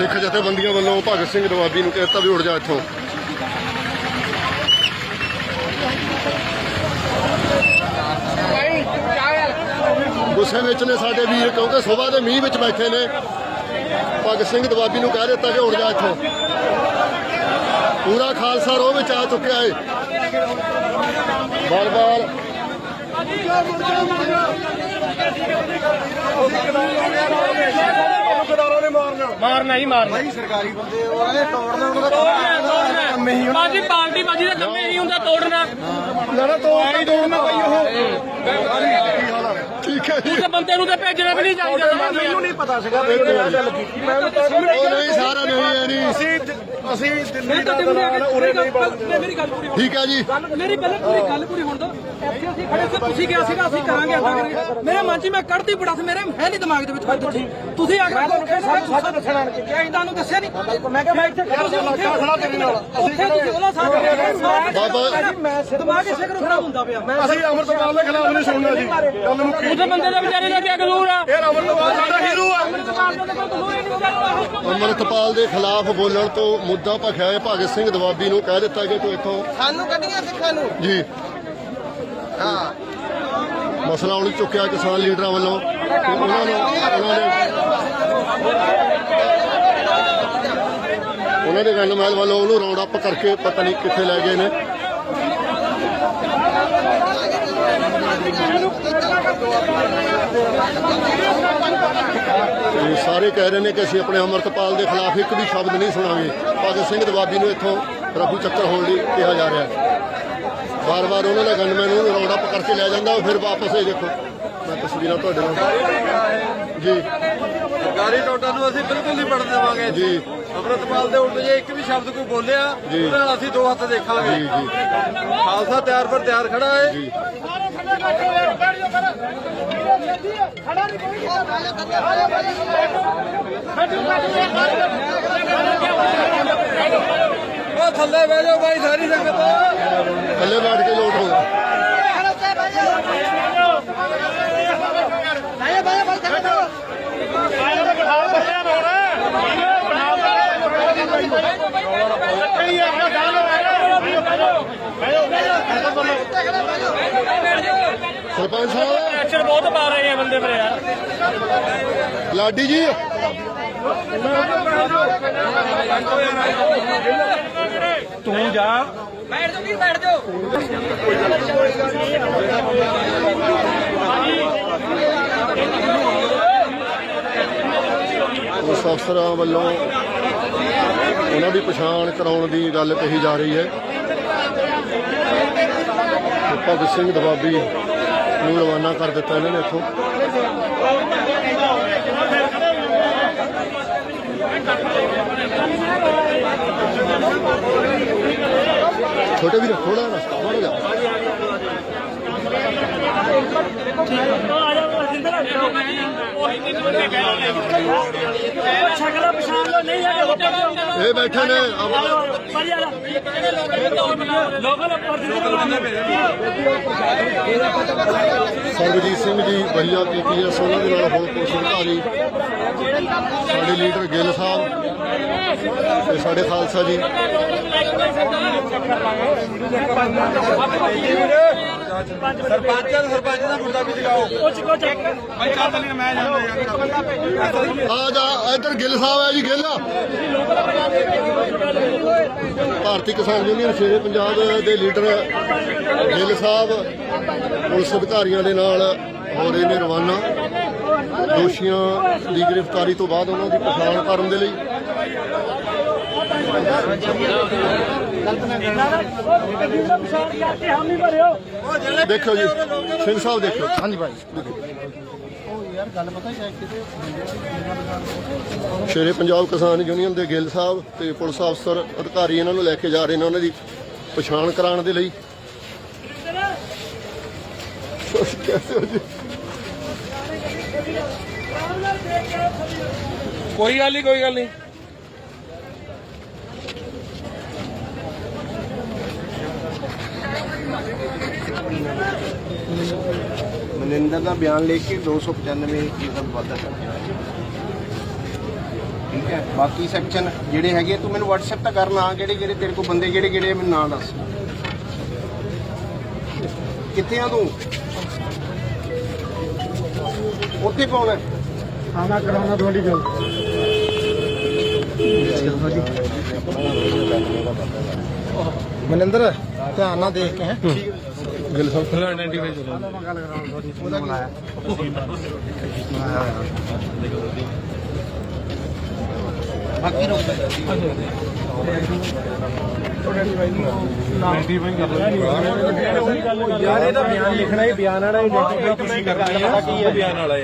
ਸਿੱਖ ਜਥੇਬੰਦੀਆਂ ਵੱਲੋਂ ਭਗਤ ਸਿੰਘ ਦਵਾਬੀ ਨੂੰ ਕਹਿਤਾ ਵੀ ਉੱਡ ਜਾ ਇੱਥੋਂ। ਗੁੱਸੇ ਵਿੱਚ ਨੇ ਸਾਡੇ ਵੀਰ, ਕਿਉਂਕਿ ਸਵੇਰ ਦੇ ਮੀਂਹ ਵਿੱਚ ਬੈਠੇ ਨੇ। ਭਗਤ ਸਿੰਘ ਦਵਾਬੀ ਨੂੰ ਕਹਿ ਦਿੱਤਾ ਕਿ ਉੱਡ ਜਾ ਇੱਥੋਂ। ਪੂਰਾ ਖਾਲਸਾ ਰੋਹ ਵਿੱਚ ਆ ਚੁੱਕਿਆ ਏ। ਮਾਰਨਾ ਹੀ ਮਾਰਨਾ। ਭਾਈ ਸਰਕਾਰੀ ਬੰਦੇ ਉਹ ਆਏ ਤੋੜਨਾ ਉਹਨਾਂ ਦਾ ਕੰਮ ਹੀ ਬਾਜੀ ਪਾਰਟੀ ਬਾਜੀ ਦਾ ਕੰਮ ਇਹੀ ਹੁੰਦਾ ਤੋੜਨਾ। ਨਾ ਤੋੜ ਹੀ ਤੋੜਨਾ ਭਾਈ ਉਹ। ਠੀਕ ਹੈ ਜੀ। ਤੇ ਬੰਦੇ ਨੂੰ ਤੇ ਭੇਜਣਾ ਵੀ ਨਹੀਂ ਚਾਹੀਦਾ। ਮੈਨੂੰ ਨਹੀਂ ਪਤਾ ਸੀਗਾ ਵੀ ਆਹ ਗੱਲ ਕੀਤੀ ਮੈਂ ਉਹਨੂੰ ਤਾਂ ਉਹ ਨਹੀਂ ਸਾਰਾ ਨਹੀਂ ਇਹ ਨਹੀਂ। ਅਸੀਂ ਅਸੀਂ ਦਿੱਲੀ ਦਾ ਦਲਾਲ ਉਰੇ ਨਹੀਂ ਬਣਦੇ। ਮੇਰੀ ਗੱਲ ਪੂਰੀ ਠੀਕ ਹੈ ਜੀ। ਮੇਰੀ ਪਹਿਲੇ ਪੂਰੀ ਗੱਲ ਪੂਰੀ ਹੋਣ ਦੋ। ਇੱਥੇ ਅਸੀਂ ਖੜੇ ਸੀ ਤੁਸੀਂ ਕਿਹਾ ਸੀਗਾ ਅਸੀਂ ਕਰਾਂਗੇ ਏਦਾਂ ਕਰਾਂਗੇ। ਮੇਰੇ ਮਨ 'ਚ ਮੈਂ ਕੱਢਦੀ ਬੜਾ ਸੀ ਮੇਰੇ ਹੈ ਨਹੀਂ ਦਿਮਾਗ ਦੇ ਵਿੱਚ ਕੋਈ ਦਿੱਤੀ ਤੁਸੀਂ ਆ ਕੇ ਸਾਨੂੰ ਦੱਸਣਾ ਕਿ। ਇਦਾਂ ਨੂੰ ਦੱਸਿਆ ਨਹੀਂ। ਮੈਂ ਕਿਹਾ ਮੈਂ ਇੱਥੇ ਖੜਾ ਸੀ ਉੱਥੇ ਖੜਾ ਤੇਰੇ ਨਾਲ। ਉੱਥੇ ਤੁਸੀਂ ਉਹਨਾਂ ਸਾਥ ਬਾਬਾ ਮੈਂ ਦਿਮਾਗ ਇਸੇ ਕਰੋ ਖਰਾਬ ਹੁੰਦਾ ਪਿਆ। ਅਸੀਂ ਅਮਰਤਪਾਲ ਦੇ ਖਿਲਾਫ ਨਹੀਂ ਸੁਣਨਾ ਜੀ। ਗੱਲ ਮੁੱਕੀ ਉਹਦੇ ਬੰਦੇ ਦਾ ਵਿਚਾਰੇ ਦਾ ਕੀ ਕਸੂਰ ਆ। ਇਹ ਅਮਰਤਪਾਲ ਸਾਡਾ ਹੀਰੋ ਆ ਅਮਰਤਪਾਲ ਦੇ ਖਿਲਾਫ ਬੋਲਣ ਤੋਂ ਮੁੱਦਾ ਭਖਿਆ ਹੈ। ਭਗਤ ਸਿੰਘ ਦਵਾਬੀ ਨੂੰ ਕਹਿ ਦਿੱਤਾ ਕਿ ਤੂੰ ਇੱਥੋਂ ਸਾਨੂੰ ਕੱਢੀਆਂ ਸਿੱਖਾਂ ਨੂੰ? ਜੀ। ਮਸਲਾ ਉਲ ਚੁੱਕਿਆ ਕਿਸਾਨ ਲੀਡਰਾਂ ਵੱਲੋਂ ਤੇ ਉਹਨਾਂ ਨੂੰ ਉਹਨਾਂ ਦੇ ਉਹਨਾਂ ਦੇ ਗੰਡਮੈਲ ਵੱਲੋਂ ਉਹਨੂੰ ਰਾਉਂਡ ਅਪ ਕਰਕੇ ਪਤਾ ਨਹੀਂ ਕਿੱਥੇ ਲੈ ਗਏ ਨੇ। ਸਾਰੇ ਕਹਿ ਰਹੇ ਨੇ ਕਿ ਅਸੀਂ ਆਪਣੇ ਅਮਰਤਪਾਲ ਦੇ ਖਿਲਾਫ ਇੱਕ ਵੀ ਸ਼ਬਦ ਨਹੀਂ ਸੁਣਾਂਗੇ। ਭਗਤ ਸਿੰਘ ਦਵਾਬੀ ਨੂੰ ਇੱਥੋਂ ਰਫੂ ਚੱਕਰ ਹੋਣ ਲਈ ਕਿਹਾ ਜਾ ਰਿਹਾ ਹੈ। ਬਾਰ-ਬਾਰ ਉਹਨਾਂ ਦਾ ਗਨਮੈਨ ਨੂੰ ਰਾਉਂਡ ਅਪ ਕਰਕੇ ਲੈ ਜਾਂਦਾ ਉਹ ਫਿਰ ਵਾਪਸ ਇਹ ਦੇਖੋ। ਮੈਂ ਤਸਵੀਰਾਂ ਤੁਹਾਡੇ ਨਾਲ। ਜੀ। ਸਰਕਾਰੀ ਨੋਟਾਂ ਨੂੰ ਅਸੀਂ ਬਿਲਕੁਲ ਨਹੀਂ ਪੜਨ ਦੇਵਾਂਗੇ। ਜੀ। ਅਮਰਤਪਾਲ ਦੇ ਉਲਟ ਜੇ ਇੱਕ ਵੀ ਸ਼ਬਦ ਕੋਈ ਬੋਲਿਆ। ਉਹਦੇ ਅਸੀਂ ਦੋ ਹੱਥ ਦੇਖਾਂਗੇ। ਜੀ ਜੀ। ਖਾਲਸਾ ਤਿਆਰ ਪਰ ਤਿਆਰ ਖੜਾ ਹੈ। ਜੀ। ਥੱਲੇ ਬਹਿ ਜਾਓ ਬਾਈ ਸਾਰੀ ਸੰਗਤ। ਥੱਲੇ ਬੈਠ ਕੇ ਲੋਟ ਹੋ ਸਰਪੰਚ ਸਾਹਿਬ ਐਕਸ਼ਨ ਬਹੁਤ ਪਾ ਰਹੇ ਆ ਬੰਦੇ ਮੇਰੇ ਯਾਰ। ਲਾਡੀ ਜੀ। ਬੈਠ ਜਾਓ ਕੀ ਬੈਠ ਜਾਓ। ਉਸ ਅਫਸਰਾਂ ਵੱਲੋਂ ਉਹਨਾਂ ਦੀ ਪਛਾਣ ਕਰਾਉਣ ਦੀ ਗੱਲ ਕਹੀ ਜਾ ਰਹੀ ਹੈ। ਤੇ ਭਗਤ ਸਿੰਘ ਦਵਾਬੀ ਨੂੰ ਰਵਾਨਾ ਕਰ ਦਿੱਤਾ ਇਹਨਾਂ ਨੇ ਇੱਥੋਂ। ਛੋਟੇ ਵੀਰ ਥੋੜਾ ਰਸਤਾ ਥੋੜਾ ਜਿਹਾ। ਸ਼ਕਲ ਪਛਾਣ ਲੋ ਨਹੀਂ ਹੈਗੇ ਇਹ ਬੈਠੇ ਨੇ। ਅਮ- ਲੋਕਲ ਸਰਬਜੀਤ ਸਿੰਘ ਜੀ ਬਹੀਆ ਪੀਪੀਐਸ ਉਹਨਾਂ ਦੇ ਨਾਲ ਹੋਰ ਪੁਲਿਸ ਅਧਿਕਾਰੀ ਸਾਡੇ ਲੀਡਰ ਗਿੱਲ ਸਾਹਿਬ ਤੇ ਸਾਡੇ ਖਾਲਸਾ ਜੀ। ਸਰਪੰਚ ਸਰਪੰਚ ਦਾ ਮੁੰਡਾ ਵੀ ਜਗਾਓ ਆ ਜਾ, ਇੱਧਰ ਗਿੱਲ ਸਾਹਿਬ ਹੈ ਜੀ, ਗਿੱਲ। ਭਾਰਤੀ ਕਿਸਾਨ ਯੂਨੀਅਨ ਸ਼ੇਰੇ ਪੰਜਾਬ ਦੇ ਲੀਡਰ ਗਿੱਲ ਸਾਹਿਬ ਪੁਲਿਸ ਅਧਿਕਾਰੀਆਂ ਦੇ ਨਾਲ ਹੋ ਰਹੇ ਨੇ ਰਵਾਨਾ। ਦੋਸ਼ੀਆਂ ਦੀ ਗ੍ਰਿਫਤਾਰੀ ਤੋਂ ਬਾਅਦ ਉਹਨਾਂ ਦੀ ਪਛਾਣ ਕਰਨ ਦੇ ਲਈ ਦੇਖੋ ਜੀ ਸਿੰਘ ਸਾਹਿਬ ਦੇਖੋ ਹਾਂਜੀ ਭਾਈ। ਸ਼ੇਰੇ ਪੰਜਾਬ ਕਿਸਾਨ ਯੂਨੀਅਨ ਦੇ ਗਿੱਲ ਸਾਹਿਬ ਤੇ ਪੁਲਿਸ ਅਫਸਰ ਅਧਿਕਾਰੀ ਇਹਨਾਂ ਨੂੰ ਲੈ ਕੇ ਜਾ ਰਹੇ ਨੇ ਉਹਨਾਂ ਦੀ ਪਛਾਣ ਕਰਾਉਣ ਦੇ ਲਈ। ਕੋਈ ਗੱਲ ਨਹੀਂ ਕੋਈ ਗੱਲ ਨਹੀਂ ਮਨਿੰਦਰ ਦਾ ਬਿਆਨ ਲੈ ਕੇ 295 ਕੀ ਦਾ ਵਾਅਦਾ ਕਰ ਠੀਕ ਹੈ? ਬਾਕੀ ਸੈਕਸ਼ਨ ਜਿਹੜੇ ਹੈਗੇ ਤੂੰ ਮੈਨੂੰ WhatsApp ਤਾਂ ਕਰ ਨਾ ਕਿਹੜੇ ਕਿਹੜੇ ਤੇਰੇ ਕੋਲ ਬੰਦੇ ਕਿਹੜੇ ਕਿਹੜੇ ਮੈਨੂੰ ਨਾਂ ਦੱਸ। ਕਿੱਥੇ ਆ ਤੂੰ? ਉੱਥੇ ਕੌਣ ਹੈ? ਆਣਾ ਕਰਾਉਣਾ ਤੁਹਾਡੀ ਗੱਲ। ਮਨਿੰਦਰ ਧਿਆਨ ਨਾਲ ਦੇਖ ਕੇ ਹੈ। ਗਿੱਲ ਸਾਹਿਬ ਬਾਕੀ ਰੁਕ ਯਾਰ ਇਹਦਾ ਬਿਆਨ ਲਿਖਣਾ ਹੀ ਬਿਆਨ ਵਾਲਾ ਹੀ ਤੁਸੀਂ ਕਰਨਾ ਕੀ ਹੈ। ਬਿਆਨ ਵਾਲਾ ਹੈ।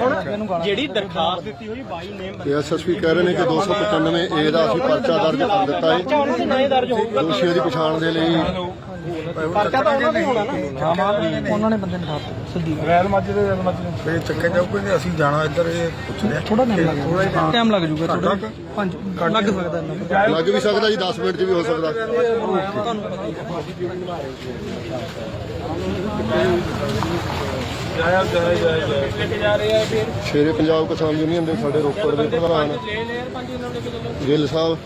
ਜਿਹੜੀ ਦਰਖਾਸਤ ਦਿੱਤੀ ਹੋਈ ਬਾਈ ਨੇਮ ਐਸਐਸਪੀ ਕਹਿ ਰਹੇ ਨੇ ਕਿ 295 ਏ ਦਾ ਅਸੀਂ ਪਰਚਾ ਦਰਜ ਕਰ ਦਿੱਤਾ ਹੈ। ਉਹਨਾਂ ਦੇ ਨਾਂ ਦਰਜ ਹੋਊਗਾ? ਦੋਸ਼ੀਆਂ ਦੀ ਪਛਾਣ ਦੇ ਲਈ ਪਰਚਾ ਤਾਂ ਉਹਨਾਂ ਹੀ ਹੋਣਾ ਨਾ। ਉਹਨਾਂ ਨੇ ਬੰਦੇ ਨੂੰ ਸਿੱਧੀ ਰੈਲ ਮੱਝ ਦੇ ਰੈਲ ਮੱਝ ਫੇਰ ਚੱਕੇ ਜਾਊ ਕੋਈ ਅਸੀਂ ਜਾਣਾ ਇੱਧਰ ਇਹ ਪੁੱਛ ਲਿਆ। ਥੋੜਾ ਟਾਈਮ ਲੱਗ ਥੋੜਾ ਜਾਊਗਾ ਟਾਈਮ ਲੱਗ ਜਾਊਗਾ ਥੋੜਾ ਪੰਜ ਲੱਗ ਸਕਦਾ ਇੰਨਾ। ਲੱਗ ਵੀ ਸਕਦਾ ਜੀ 10 ਮਿੰਟ 'ਚ ਵੀ ਹੋ ਸਕਦਾ। ਜਾਇਆ ਜਾਇਆ ਜਾਇਆ ਲੈ ਕੇ ਜਾ ਰਹੇ ਆ ਫਿਰ ਸ਼ੇਰੇ ਪੰਜਾਬ ਕਿਸਾਨ ਯੂਨੀਅਨ ਦੇ ਸਾਡੇ ਰੋਪੜ ਦੇ ਪ੍ਰਧਾਨ ਗਿੱਲ ਸਾਹਿਬ।